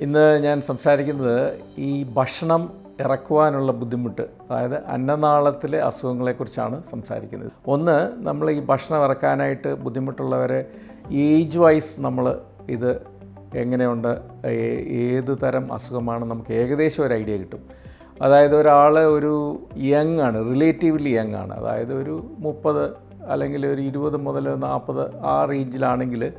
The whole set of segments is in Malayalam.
ഇന്ന് ഞാൻ സംസാരിക്കുന്നത് ഈ ഭക്ഷണം ഇറക്കുവാനുള്ള ബുദ്ധിമുട്ട് അതായത് അന്നനാളത്തിലെ അസുഖങ്ങളെക്കുറിച്ചാണ് സംസാരിക്കുന്നത്. ഒന്ന് നമ്മൾ ഈ ഭക്ഷണം ഇറക്കാനായിട്ട് ബുദ്ധിമുട്ടുള്ളവരെ ഏജ് വൈസ് നമ്മൾ ഇത് എങ്ങനെയുണ്ട് ഏത് തരം അസുഖമാണ് നമുക്ക് ഏകദേശം ഒരു ഐഡിയ കിട്ടും. അതായത് ഒരാൾ ഒരു യങ് ആണ് റിലേറ്റീവ്ലി യങ് ആണ് അതായത് ഒരു മുപ്പത് അല്ലെങ്കിൽ ഒരു ഇരുപത് മുതൽ നാൽപ്പത് ആ റേഞ്ചിലാണെങ്കിൽ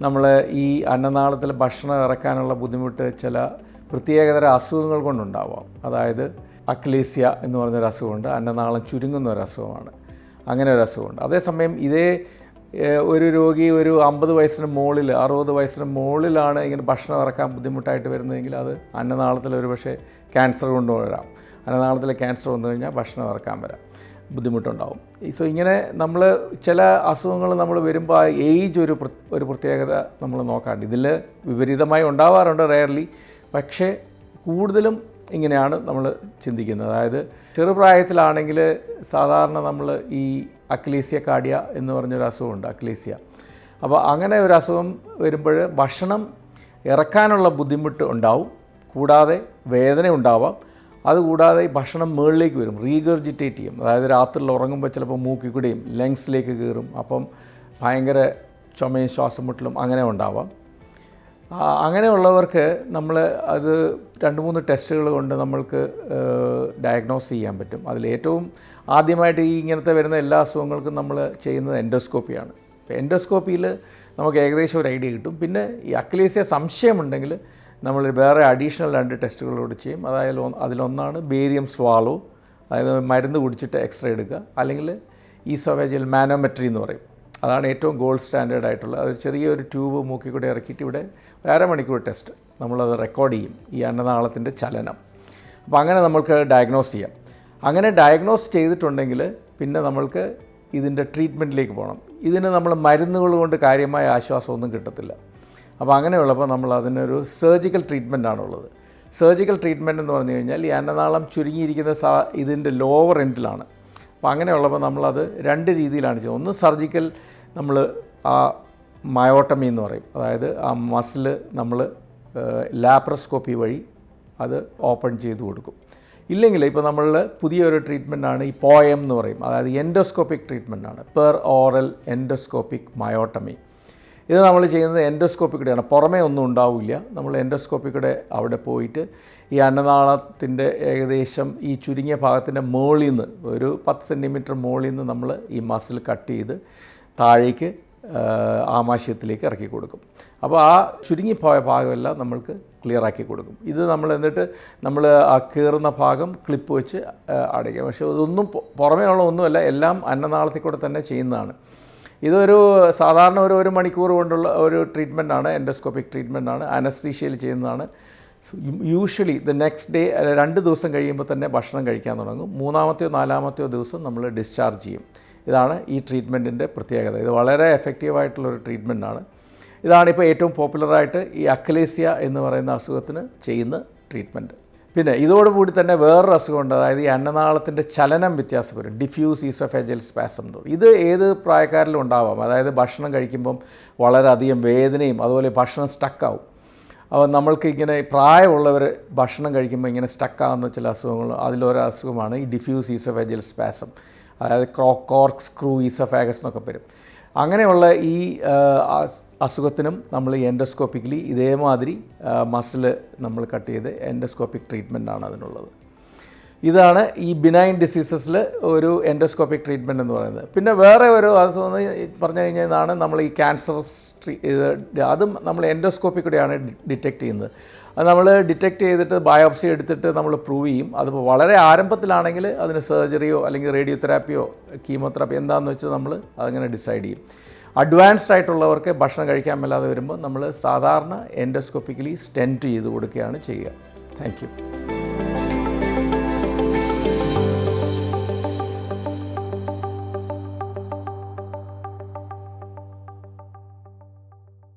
നമ്മൾ ഈ അന്നനാളത്തിൽ ഭക്ഷണം ഇറക്കാനുള്ള ബുദ്ധിമുട്ട് ചില പ്രത്യേകതര അസുഖങ്ങൾ കൊണ്ടുണ്ടാവാം. അതായത് അക്ലേസ്യ എന്ന് പറഞ്ഞൊരു അസുഖമുണ്ട് അന്നനാളം ചുരുങ്ങുന്ന ഒരു അസുഖമാണ്. അങ്ങനെ ഒരു അസുഖമുണ്ട്. അതേസമയം ഇതേ ഒരു രോഗി ഒരു അമ്പത് വയസ്സിന് മുകളിൽ അറുപത് വയസ്സിന് മുകളിലാണ് ഇങ്ങനെ ഭക്ഷണം ഇറക്കാൻ ബുദ്ധിമുട്ടായിട്ട് വരുന്നതെങ്കിൽ അത് അന്നനാളത്തിൽ ഒരു പക്ഷേ ക്യാൻസർ കൊണ്ടുവരാം. അന്നനാളത്തിൽ ക്യാൻസർ വന്നു കഴിഞ്ഞാൽ ഭക്ഷണം ഇറക്കാൻ വരാം. ബുദ്ധിമുട്ടുണ്ടാവും. സോ ഇങ്ങനെ നമ്മൾ ചില അസുഖങ്ങൾ നമ്മൾ വരുമ്പോൾ ആ ഏജ് ഒരു ഒരു പ്രത്യേകത നമ്മൾ നോക്കാറുണ്ട്. ഇതിൽ വിപരീതമായി ഉണ്ടാവാറുണ്ട് റെയർലി. പക്ഷേ കൂടുതലും ഇങ്ങനെയാണ് നമ്മൾ ചിന്തിക്കുന്നത്. അതായത് ചെറുപ്രായത്തിലാണെങ്കിൽ സാധാരണ നമ്മൾ ഈ അക്ലീസിയ കാടിയ എന്ന് പറഞ്ഞൊരു അസുഖമുണ്ട് അക്ലീസിയ അപ്പോൾ അങ്ങനെ ഒരു അസുഖം വരുമ്പോൾ ഭക്ഷണം ഇറക്കാനുള്ള ബുദ്ധിമുട്ട് ഉണ്ടാവും. കൂടാതെ വേദന ഉണ്ടാവാം. അതുകൂടാതെ ഈ ഭക്ഷണം മുകളിലേക്ക് വരും റീഗർജിറ്റേറ്റ് ചെയ്യും. അതായത് രാത്രിയിൽ ഉറങ്ങുമ്പോൾ ചിലപ്പോൾ മൂക്കിക്കൂടെയും ലങ്സിലേക്ക് കയറും. അപ്പം ഭയങ്കര ചുമയും ശ്വാസം മുട്ടലും അങ്ങനെ ഉണ്ടാവാം. അങ്ങനെയുള്ളവർക്ക് നമ്മൾ അത് രണ്ട് മൂന്ന് ടെസ്റ്റുകൾ കൊണ്ട് നമ്മൾക്ക് ഡയഗ്നോസ് ചെയ്യാൻ പറ്റും. അതിൽ ഏറ്റവും ആദ്യമായിട്ട് ഈ ഇങ്ങനത്തെ വരുന്ന എല്ലാ അസുഖങ്ങൾക്കും നമ്മൾ ചെയ്യുന്നത് എൻഡോസ്കോപ്പിയാണ് എൻഡോസ്കോപ്പിയിൽ നമുക്ക് ഏകദേശം ഒരു ഐഡിയ കിട്ടും. പിന്നെ ഈ അക്ലേസിയ സംശയമുണ്ടെങ്കിൽ നമ്മൾ വേറെ അഡീഷണൽ രണ്ട് ടെസ്റ്റുകളോട് ചെയ്യും. അതായത് അതിലൊന്നാണ് ബേരിയം സ്വാലോ അതായത് മരുന്ന് കുടിച്ചിട്ട് എക്സ്റേ എടുക്കുക. അല്ലെങ്കിൽ ഈസോവേജൽ മാനോമെട്രി എന്ന് പറയും. അതാണ് ഏറ്റവും ഗോൾഡ് സ്റ്റാൻഡേർഡ് ആയിട്ടുള്ള. അത് ചെറിയൊരു ട്യൂബ് മൂക്കി കൂടെ ഇറക്കിയിട്ട് ഇവിടെ അരമണിക്കൂർ ടെസ്റ്റ് നമ്മളത് റെക്കോർഡ് ചെയ്യും. ഈ അന്നനാളത്തിന്റെ ചലനം. അപ്പോൾ അങ്ങനെ നമ്മൾക്ക് ഡയഗ്നോസ് ചെയ്യാം. അങ്ങനെ ഡയഗ്നോസ് ചെയ്തിട്ടുണ്ടെങ്കിൽ പിന്നെ നമ്മൾക്ക് ഇതിന്റെ ട്രീറ്റ്മെന്റിലേക്ക് പോകണം. ഇതിന് നമ്മൾ മരുന്നുകൾ കൊണ്ട് കാര്യമായ ആശ്വാസമൊന്നും കിട്ടത്തില്ല. അപ്പോൾ അങ്ങനെയുള്ളപ്പോൾ നമ്മൾ അതിനൊരു സർജിക്കൽ ട്രീറ്റ്മെന്റ് ആണുള്ളത്. സർജിക്കൽ ട്രീറ്റ്മെന്റ് എന്ന് പറഞ്ഞു കഴിഞ്ഞാൽ ഈ അന്നനാളം ചുരുങ്ങിയിരിക്കുന്ന സാ ഇതിന്റെ ലോവർ എൻഡിലാണ് അപ്പോൾ അങ്ങനെയുള്ളപ്പോൾ നമ്മളത് രണ്ട് രീതിയിലാണ് ചെയ്യുന്നത്. ഒന്ന് സർജിക്കൽ നമ്മൾ ആ മയോട്ടമി എന്ന് പറയും. അതായത് ആ മസിൽ നമ്മൾ ലാപ്രോസ്കോപ്പി വഴി അത് ഓപ്പൺ ചെയ്ത് കൊടുക്കും. ഇല്ലെങ്കിൽ ഇപ്പോൾ നമ്മൾ പുതിയൊരു ട്രീറ്റ്മെന്റാണ് ഈ പോയം എന്ന് പറയും. അതായത് എൻഡോസ്കോപ്പിക് ട്രീറ്റ്മെന്റാണ് പെർ ഓറൽ എൻഡോസ്കോപ്പിക് മയോട്ടമി ഇത് നമ്മൾ ചെയ്യുന്നത് എൻഡോസ്കോപ്പിക്കൂടെയാണ്. പുറമേ ഒന്നും ഉണ്ടാവില്ല. നമ്മൾ എൻഡോസ്കോപ്പിക്കൂടെ അവിടെ പോയിട്ട് ഈ അന്നനാളത്തിന്റെ ഏകദേശം ഈ ചുരുങ്ങിയ ഭാഗത്തിന്റെ മുകളിൽ നിന്ന് ഒരു പത്ത് സെന്റിമീറ്റർ മുകളിൽ നിന്ന് നമ്മൾ ഈ മസിൽ കട്ട് ചെയ്ത് താഴേക്ക് ആമാശയത്തിലേക്ക് ഇറക്കി കൊടുക്കും. അപ്പോൾ ആ ചുരുങ്ങിപ്പോയ ഭാഗമെല്ലാം നമ്മൾക്ക് ക്ലിയർ ആക്കി കൊടുക്കും. ഇത് നമ്മൾ എന്നിട്ട് നമ്മൾ ആ കീറുന്ന ഭാഗം ക്ലിപ്പ് വെച്ച് അടയ്ക്കും. പക്ഷേ ഇതൊന്നും പുറമേ ഉള്ള ഒന്നുമല്ല. എല്ലാം അന്നനാളത്തിൽ കൂടെ തന്നെ ചെയ്യുന്നതാണ്. ഇതൊരു സാധാരണ ഒരു ഒരു മണിക്കൂർ കൊണ്ടുള്ള ഒരു ട്രീറ്റ്മെന്റാണ് എൻഡോസ്കോപ്പിക് ട്രീറ്റ്മെന്റാണ് അനസ്തീഷ്യയിൽ ചെയ്യുന്നതാണ്. യൂഷ്വലി ദ നെക്സ്റ്റ് ഡേ രണ്ട് ദിവസം കഴിയുമ്പോൾ തന്നെ ഭക്ഷണം കഴിക്കാൻ തുടങ്ങും. മൂന്നാമത്തെയോ നാലാമത്തെയോ ദിവസം നമ്മൾ ഡിസ്ചാർജ് ചെയ്യും. ഇതാണ് ഈ ട്രീറ്റ്മെന്റിന്റെ പ്രത്യേകത. ഇത് വളരെ എഫക്റ്റീവായിട്ടുള്ളൊരു ട്രീറ്റ്മെന്റാണ് ഇതാണ് ഇപ്പോൾ ഏറ്റവും പോപ്പുലറായിട്ട് ഈ അക്കലേസിയ എന്ന് പറയുന്ന അസുഖത്തിന് ചെയ്യുന്ന ട്രീറ്റ്മെന്റ് പിന്നെ ഇതോടുകൂടി തന്നെ വേറൊരു അസുഖമുണ്ട് അതായത് ഈ അന്നനാളത്തിന്റെ ചലനം വ്യത്യാസപ്പെടും ഡിഫ്യൂസ് ഈസോഫേജൽ സ്പാസം എന്ന് പറയും. ഇത് ഏത് പ്രായക്കാരിലും ഉണ്ടാവാം. അതായത് ഭക്ഷണം കഴിക്കുമ്പം വളരെയധികം വേദനയും അതുപോലെ ഭക്ഷണം സ്റ്റക്കാവും അപ്പോൾ നമ്മൾക്ക് ഇങ്ങനെ പ്രായമുള്ളവർ ഭക്ഷണം കഴിക്കുമ്പോൾ ഇങ്ങനെ സ്റ്റക്കാവുന്ന ചില അസുഖങ്ങൾ അതിലൊരു അസുഖമാണ് ഈ ഡിഫ്യൂസ് ഈസോഫേജൽ സ്പാസം അതായത് ക്രോ കോർക്ക് സ്ക്രൂ ഈസോഫാഗസ് എന്നൊക്കെ വരും. അങ്ങനെയുള്ള ഈ അസുഖത്തിനും നമ്മൾ എൻഡോസ്കോപ്പിക്കലി ഇതേമാതിരി മസിൽ നമ്മൾ കട്ട് ചെയ്ത് എൻഡോസ്കോപ്പിക് ട്രീറ്റ്മെന്റ് ആണ് അതിനുള്ളത്. ഇതാണ് ഈ ബിനൈൻ ഡിസീസസിൽ ഒരു എൻഡോസ്കോപ്പിക് ട്രീറ്റ്മെന്റ് എന്ന് പറയുന്നത്. പിന്നെ വേറെ ഒരു എന്ന് പറഞ്ഞു കഴിഞ്ഞാൽ നമ്മൾ ഈ ക്യാൻസർ അതും നമ്മൾ എൻഡോസ്കോപ്പി കൂടെയാണ് ഡിറ്റക്റ്റ് ചെയ്യുന്നത്. അത് നമ്മൾ ഡിറ്റക്റ്റ് ചെയ്തിട്ട് ബയോപ്സി എടുത്തിട്ട് നമ്മൾ പ്രൂവ് ചെയ്യും. അതിപ്പോൾ വളരെ ആരംഭത്തിലാണെങ്കിൽ അതിന് സർജറിയോ അല്ലെങ്കിൽ റേഡിയോ തെറാപ്പിയോ കീമോതെറാപ്പി എന്താണെന്ന് വെച്ചാൽ നമ്മൾ അതങ്ങനെ ഡിസൈഡ് ചെയ്യും. അഡ്വാൻസ്ഡ് ആയിട്ടുള്ളവർക്ക് ഭക്ഷണം കഴിക്കാൻ മേലാതെ വരുമ്പോൾ നമ്മൾ സാധാരണ എൻഡോസ്കോപ്പിക്കലി സ്റ്റെന്റ് ചെയ്ത് കൊടുക്കുകയാണ് ചെയ്യുക. താങ്ക്